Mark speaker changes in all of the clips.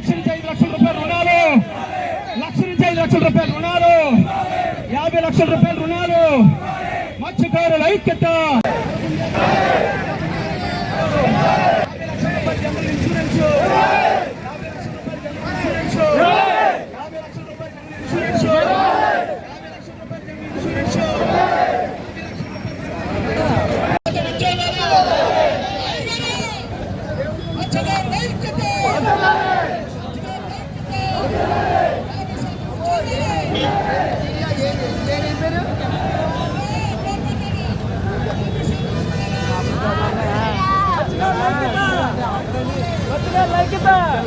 Speaker 1: లక్ష నుంచి ఐదు లక్షల రూపాయల రుణాలు. లక్ష నుంచి ఐదు లక్షల రూపాయల రుణాలు. యాభై లక్షల రూపాయల రుణాలు. మత్స్యకారుల ఐక్యత. ఇన్సూరెన్స్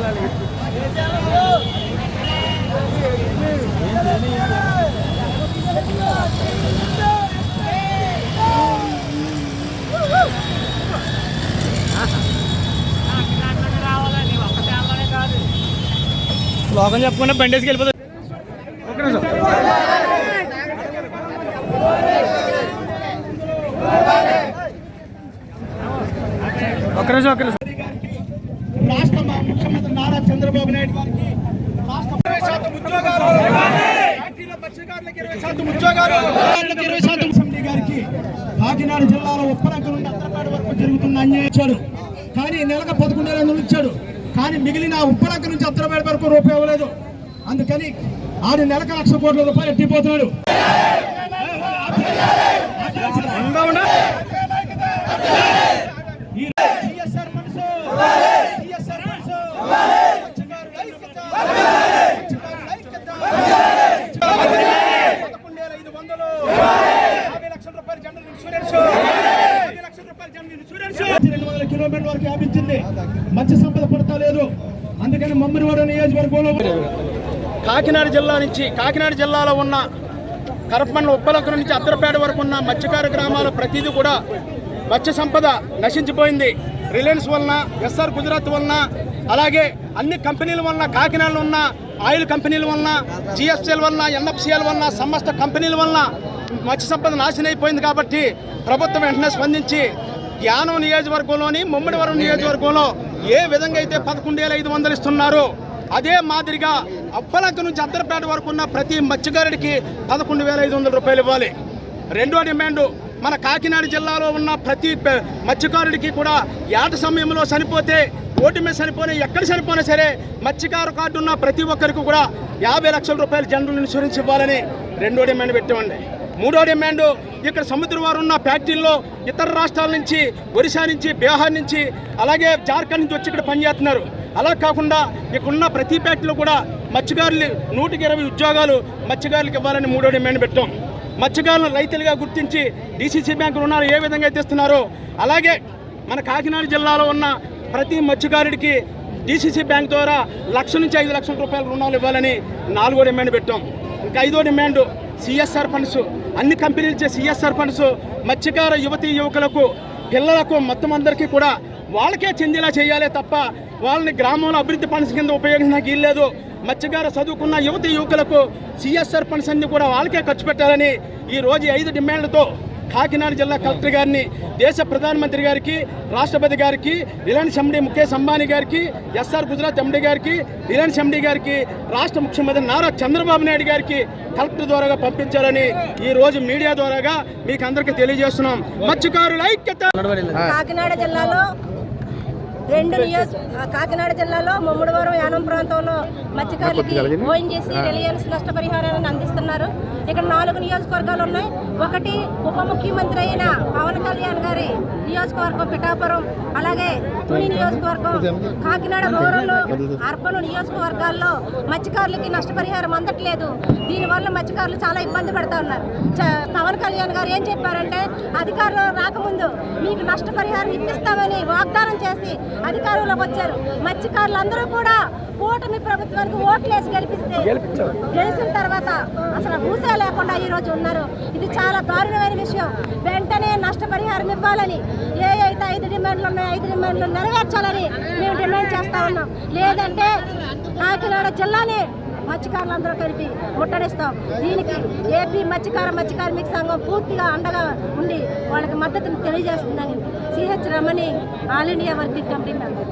Speaker 2: లోకం చెప్పకుండా బండేసి వెళ్ళిపోతుంది ఒక్క నిమిషం. ఒక్క నిమిషం ఒక్క నిమిషం.
Speaker 1: రాష్ట్ర మా ముఖ్యమంత్రి నారా చంద్రబాబు నాయుడు గారికి రాష్ట్ర ఇరవై శాతం ఉద్యోగాలు. ఫ్యాక్టరీల మత్స్యకారులకు ఇరవై శాతం ఉద్యోగాలు. ఉద్యోగాలకు ఇరవై శాతం అసెంబ్లీ గారికి కాకినాడ జిల్లాలో ఉప్పరంక నుండి అంతర్పాడు వరకు జరుగుతున్న అన్యాయం ఇచ్చాడు. కానీ నెలకు పదకొండు వేల వందలు ఇచ్చాడు. కానీ మిగిలిన ఉప్పలక్క నుంచి అంతర్పాడు వరకు రూపాయి ఇవ్వలేదు. అందుకని ఆడు నెలకు లక్ష కోట్ల రూపాయలు ఎట్టిపోతున్నాడు
Speaker 2: ఉందా ఉందా
Speaker 1: ఈ CSR మనసు CSR మనసు మత్స్యకారుల ఐక్యత మత్స్యకారుల ఐక్యత పదకొండు వేల ఐదు వందలు యాభై లక్షల రూపాయల జనరల్ ఇన్సూరెన్స్ యాభై లక్షల రూపాయల జనరల్ ఇన్సూరెన్స్ రెండు వందల కిలోమీటర్ల వరకు వ్యాపించింది. మత్స్య సంపద పడతా లేదు. అందుకని మమ్మరివాడ నియోజకవర్గంలో కాకినాడ జిల్లా నుంచి కాకినాడ జిల్లాలో ఉన్న కరపమండల ఉప్పలక నుంచి అత్తరపేట వరకు ఉన్న మత్స్యకార గ్రామాల ప్రతిదీ కూడా మత్స్య సంపద నశించిపోయింది. రిలయన్స్ వలన ఎస్ఆర్ గుజరాత్ వలన అలాగే అన్ని కంపెనీల వలన కాకినాడలో ఉన్న ఆయిల్ కంపెనీల వలన జిఎస్ఎల్ వలన ఎన్ఎఫ్సిఎల్ వలన సమస్త కంపెనీల వలన మత్స్య సంపద నాశనం అయిపోయింది కాబట్టి ప్రభుత్వం వెంటనే స్పందించి యానం నియోజకవర్గంలోని ముమ్మడివరం నియోజకవర్గంలో ఏ విధంగా అయితే పదకొండు వేల ఐదు వందలు ఇస్తున్నారో అదే మాదిరిగా అప్పలక్క నుంచి అద్దరపేట వరకు ఉన్న ప్రతి మత్స్యకారుడికి పదకొండు వేల ఐదు వందల రూపాయలు ఇవ్వాలి. రెండో డిమాండ్ మన కాకినాడ జిల్లాలో ఉన్న ప్రతి మత్స్యకారుడికి కూడా ఏట సమయంలో చనిపోతే ఓటు మీద చనిపోయినా ఎక్కడ చనిపోయినా సరే మత్స్యకారు కార్డు ఉన్న ప్రతి ఒక్కరికి కూడా యాభై లక్షల రూపాయలు జనరల్ ఇన్సూరెన్స్ ఇవ్వాలని రెండో డిమాండ్ పెట్టామండి. మూడో డిమాండ్ ఇక్కడ సముద్ర వారు ఉన్న ఫ్యాక్టరీల్లో ఇతర రాష్ట్రాల నుంచి ఒరిస్సా నుంచి బీహార్ నుంచి అలాగే జార్ఖండ్ నుంచి వచ్చి ఇక్కడ పనిచేస్తున్నారు అలా కాకుండా ఇక్కడున్న ప్రతి ఫ్యాక్టరీలో కూడా మత్స్యకారులు నూటికి ఇరవై ఉద్యోగాలు మత్స్యకారులకు ఇవ్వాలని మూడో డిమాండ్ పెట్టాం. మత్స్యకారులను రైతులుగా గుర్తించి డీసీసీ బ్యాంకు రుణాలు ఏ విధంగా అయితే ఇస్తున్నారో అలాగే మన కాకినాడ జిల్లాలో ఉన్న ప్రతి మత్స్యకారుడికి డీసీసీ బ్యాంక్ ద్వారా లక్ష నుంచి ఐదు లక్షల రూపాయల రుణాలు ఇవ్వాలని నాలుగో డిమాండ్ పెట్టాం. ఇంకా ఐదో డిమాండ్ సిఎస్ఆర్ ఫండ్స్. అన్ని కంపెనీలు ఇచ్చే సిఎస్ఆర్ ఫండ్స్ మత్స్యకార యువతీ యువకులకు పిల్లలకు మొత్తం అందరికీ కూడా వాళ్ళకే చెందేలా చేయాలి తప్ప వాళ్ళని గ్రామంలో అభివృద్ధి ఫండ్స్ కింద ఉపయోగించడానికి వీల్లేదు మత్స్యకార చదువుకున్న యువతి యువకులకు సిఎస్ఆర్ ఫండ్స్ అన్ని కూడా వాళ్ళకే ఖర్చు పెట్టాలని ఈ రోజు ఐదు డిమాండ్లతో కాకినాడ జిల్లా కలెక్టర్ గారిని దేశ ప్రధానమంత్రి గారికి రాష్ట్రపతి గారికి రిలయన్స్ ఎండి ముఖేష్ అంబానీ గారికి ఎస్ఆర్ గుజరాత్ ఎండి గారికి రిలయన్స్ ఎండి గారికి రాష్ట్ర ముఖ్యమంత్రి నారా చంద్రబాబు నాయుడు గారికి కలెక్టర్ ద్వారాగా పంపించారని ఈ రోజు మీడియా ద్వారాగా మీకు అందరికీ తెలియజేస్తున్నాం. మత్స్యకారుల ఐక్యత!
Speaker 3: కాకినాడ జిల్లాలో రెండు నియోజ కాకినాడ జిల్లాలో ముమ్మడివరం యానం ప్రాంతంలో మత్స్యకారులకి ఓఎన్జీసీ రిలయన్స్ నష్టపరిహారాన్ని అందిస్తున్నారు. ఇక్కడ నాలుగు నియోజకవర్గాలు ఉన్నాయి. ఒకటి ఉప ముఖ్యమంత్రి అయిన పవన్ కళ్యాణ్ గారి నియోజకవర్గం పిఠాపురం. అలాగే తుని నియోజకవర్గం కాకినాడ రూరల్ అర్బన్ నియోజకవర్గాల్లో మత్స్యకారులకి నష్టపరిహారం అందట్లేదు. దీనివల్ల మత్స్యకారులు చాలా ఇబ్బంది పడుతూ ఉన్నారు. పవన్ కళ్యాణ్ గారు ఏం చెప్పారంటే అధికారులు రాకముందు మీకు నష్టపరిహారం ఇప్పిస్తామని వాగ్దానం చేసి అధికారంలోకి వచ్చారు. మత్స్యకారులందరూ కూడా కూటమి ప్రభుత్వానికి ఓట్లేసి గెలిపిస్తే గెలిచిన తర్వాత అసలు ఊసే లేకుండా ఈ రోజు ఉన్నారు. ఇది చాలా దారుణమైన విషయం. వెంటనే నష్టపరిహారం ఇవ్వాలని ఏ అయితే ఐదు డిమాండ్లు ఉన్నాయో ఐదు డిమాండ్లు నెరవేర్చాలని మేము డిమాండ్ చేస్తా ఉన్నాం. లేదంటే కాకినాడ జిల్లానే మత్స్యకారులందరూ కలిపి ముట్టడిస్తాం. దీనికి ఏపీ మత్స్యకార మత్స్యకార్మిక సంఘం పూర్తిగా అండగా ఉండి వాళ్ళకి మద్దతును తెలియజేస్తుందని CH Ramani all India working committee member.